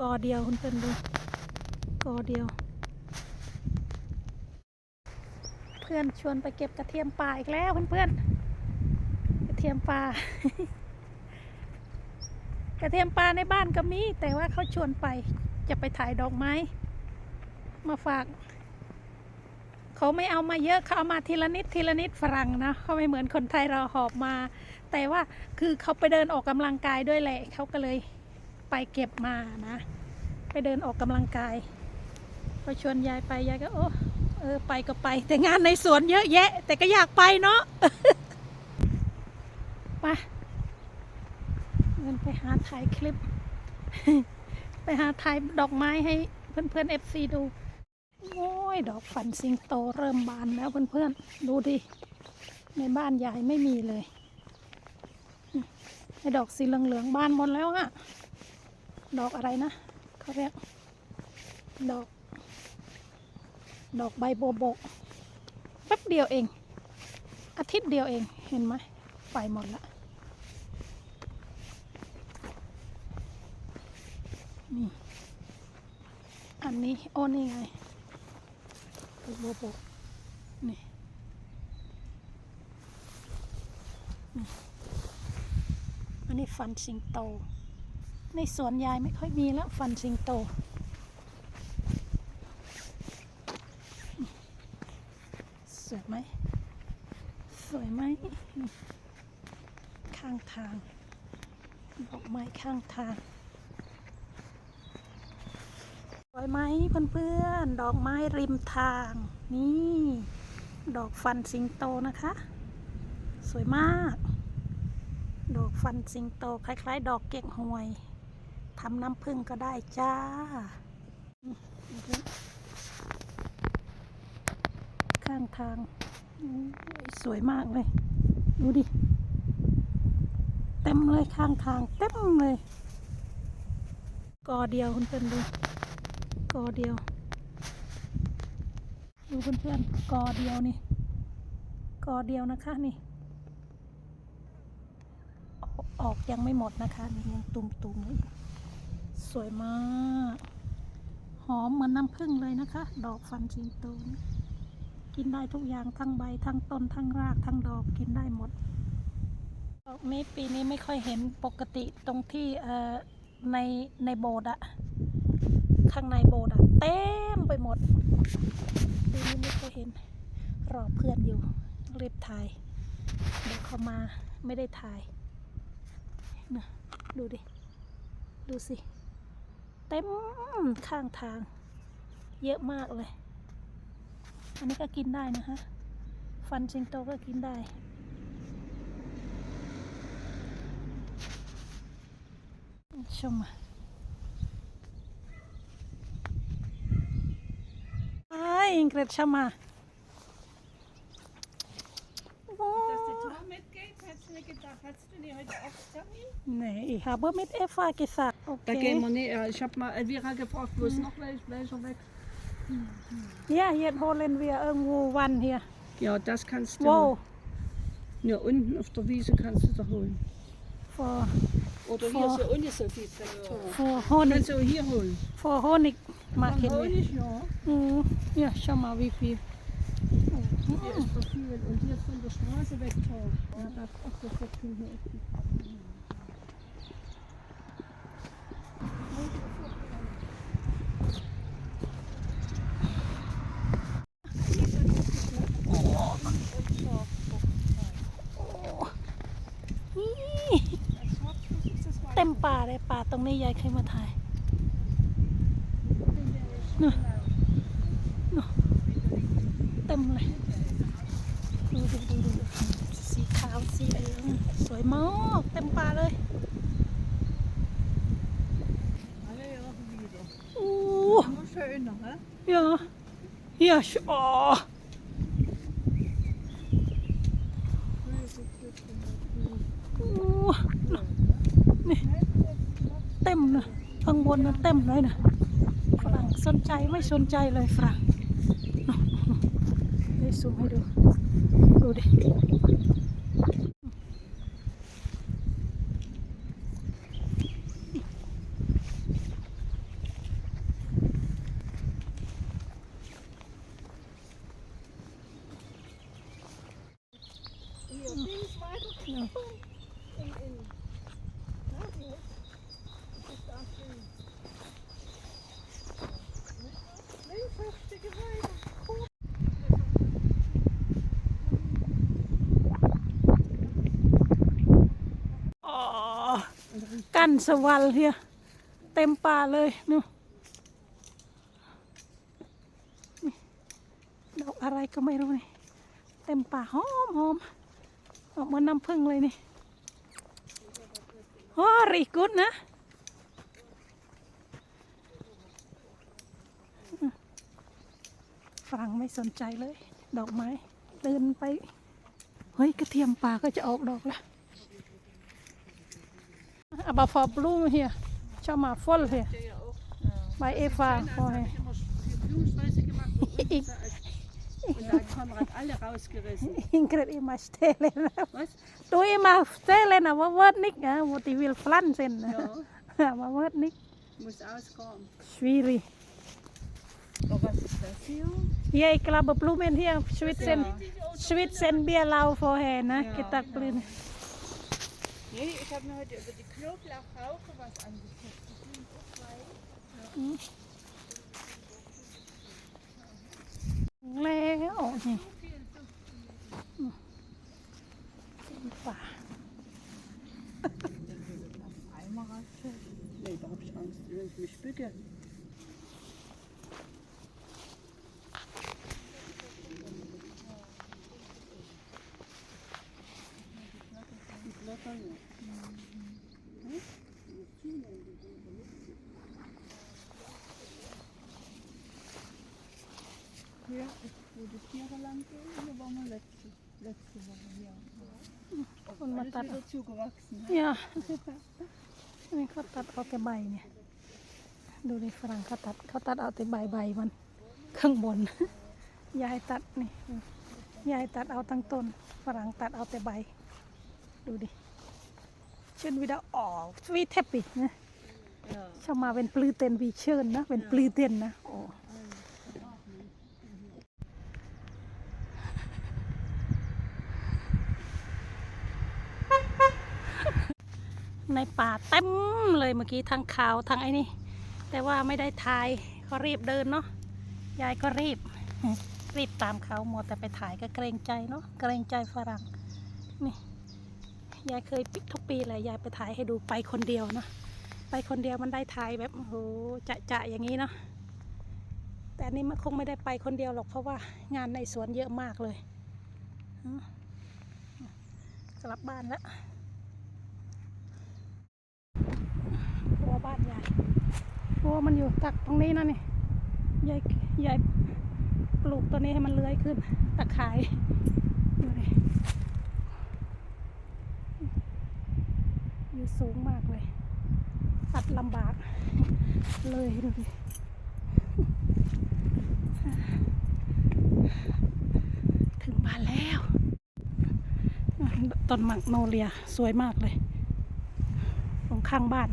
กอเดียวคุณเพื่อนดูกอเดียว เพื่อนชวนไปเก็บกระเทียมป่าอีกแล้วเพื่อนๆกระเทียมป่ากระเทียมป่าในบ้านก็มี แต่ว่าเขาชวนไปจะไปถ่ายดอกไม้ มาฝาก เขาไม่เอามาเยอะเขาเอามาทีละนิดทีละนิดฝรั่งนะเขาไม่เหมือนคนไทยเราหอบมา แต่ว่าคือเขาไปเดินออกกำลังกายด้วยแหละเขาก็เลย ไปเก็บมานะ ไปเดินออกกำลังกายพอชวนยายไปยายก็โอ้เออไปก็ไป แต่งานในสวนเยอะแยะ แต่ก็อยากไปเนาะไปเงินไปหาถ่ายคลิป ไปหาถ่ายดอกไม้ให้เพื่อนๆเอฟซีดูโอ้ยดอกฝันสิงโตเริ่มบานแล้วเพื่อนๆดูดิในบ้านยายไม่มีเลยไอ้ดอกสีเหลืองๆบานหมดแล้วอะ ดอกอะไรนะเขาเรียก ดอก ดอกใบโบวบกแป๊บเดียวเอง อาทิตย์เดียวเองเห็นไหมไปหมดละนี่อันนี้โอ้นี่ไงใบโบวบกนี่อันนี้ฟันสิงโต ในสวนยายไม่ค่อยมีแล้วฟันสิงโต สวยไหม สวยไหม ข้างทางดอกไม้ข้างทาง สวยไหมเพื่อนๆ ดอกไม้ริมทาง นี่ ดอกฟันสิงโตนะคะ สวยมาก ดอกฟันสิงโต คล้าย ๆ ดอกเก๊กฮวย ทำน้ำผึ้งก็ได้จ้าข้างทาง สวยมากเลย ดูดิ เต็มเลยข้างทาง เต็มเลย กอเดียวคุณเพื่อนดู กอเดียว ดูเพื่อนๆกอเดียวนี่ กอเดียวนะคะนี่ ออกยังไม่หมดนะคะ ยังตุ่มๆเลย สวยมาก หอมเหมือนน้ำผึ้งเลยนะคะ ดอกฟันสิงโตนี่กินได้ทุกอย่างทั้งใบทั้งต้นทั้งรากทั้งดอกกินได้หมดดอกนี้ปีนี้ไม่ค่อยเห็นปกติตรงที่เอ่อในในโบสถ์อะข้างในโบสถ์อะเต็มไปหมดปีนี้ไม่ค่อยเห็นรอเพื่อนอยู่รีบถ่ายเดี๋ยวเขามาไม่ได้ถ่ายนะดูดิ ดูสิ เต็มข้างทาง เยอะมากเลย อันนี้ก็กินได้นะคะฟันสิงโตก็กินได้ ชมมาไอ้อิงเกรดชมมาโอ้ Dass die Tor mitgeht, hättest du nicht gedacht. Hättest du die heute auch Termin? Nee, ich habe mit Eva gesagt. Da Okay. gehen wir nicht. Ja, Ich habe mal Elvira gefragt, wo ist noch welch, welcher weg? Ja, hier holen wir irgendwo wann hier. Ja, das kannst du. Wow, Ja, unten auf der Wiese kannst du da holen. for, Oder Vor- hier so ohne so viel Traktor. for Honig, Kannst du hier holen. for Honig Von Market. Honig, ja. Mhm. Ja, schau mal wie viel. Hier ist doch viel. Und hier ist von der Straße weg. Ja, da ach, das wird viel hier. ป่าเลยป่าตรงนี้ยายเคยมาถ่ายน่ะน่ะเต็มเลยดูดูดูดูดูสีขาวสีเหลืองสวยมากเต็มป่าเลย Alle Jahre wieder. อู้ Immer schöner, hä? Ja. Ja, sch- oh. Oh. นี่เต็มเลย ข้างบนมันเต็มเลยนะฝรั่งสนใจไม่สนใจเลยฝรั่งได้ซูมให้ดู ดูดิ น กันสวัลเฮียเต็มป่าเลยนู่นนี่ดอกอะไรก็ไม่รู้นี่ เต็มป่าหอมหอมออกมาน้ำผึ้งเลยนี่โอ้รีกุดนะฝรั่งไม่สนใจเลย ดอกไม้เดินไป เฮ้ย กระเทียมป่าก็จะออกดอกแล้ว Aber Frau Blume hier, schau mal, voll hier. Der ja auch. Bei Eva vorher. ich immer viel Blumensträuße gemacht und, unten so als- und da hat Konrad alle rausgerissen. Ingrid immer stellen. Was? Du immer stellen, aber wird nicht, wo die will pflanzen. Ja, Aber wird nicht. muss auskommen. Schwierig. Oh, was ist das hier? Ja, ich glaube, Blumen hier, schwitzen, Ja. schwitzen Bierlau vorher, ne? Ja, Kita genau. Nee, ich habe mir heute über die Knoblauchrauche was angeguckt. Die sind auch weit. Ja. Nee, auch nicht. Super. Einmal Nee, da habe ich Angst, wenn ich mich bücke. Ja. Wo die Tiere lang gehen, hier waren wir letzte, letzte Woche hier. Und man hat dazu gewachsen. Ja. นี่เขาตัดเอาแต่ใบเนี่ย ดูดิฝรั่งเขาตัดเขาตัดเอาแต่ใบใบมันข้างบน ยายตัดนี่ ยายตัดเอาทั้งต้น ฝรั่งตัดเอาแต่ใบ ดูดิ เช่นวิดาออกวีเทปปินะ Ja. ชอบมาเป็นปลือเต็นวีเชิญนะเป็นปลือเต็นนะโอ้ในป่าเต็มเลยเมื่อกี้ทั้งขาวทั้งไอ้นี่ แต่ว่าไม่ได้ถ่ายเขารีบเดินเนาะยายก็รีบ รีบตามเขาหมดแต่ไปถ่ายก็เกรงใจเนาะเกรงใจฝรั่งนี่ ยายเคยปิดทุกปีแหละยายไปถ่ายให้ดูไปคนเดียวเนาะไปคนเดียวมันได้ถ่ายแบบโอ้โหจะจะอย่างนี้เนาะแต่อันนี้มันคงไม่ได้ไปคนเดียวหรอกเพราะว่างานในสวนเยอะมากเลยกลับบ้านแล้วกลัวบ้านยายกลัวมันอยู่ตักตรงนี้นะนี่ยายยายปลูกตัวนี้ให้มันเลื้อยขึ้นตะข่ายดูดิ อยู่สูงมากเลย ตัดลำบากเลยดูดิถึงบ้านแล้ว ต้นมักโนเลียสวยมากเลย ตรงข้างบ้าน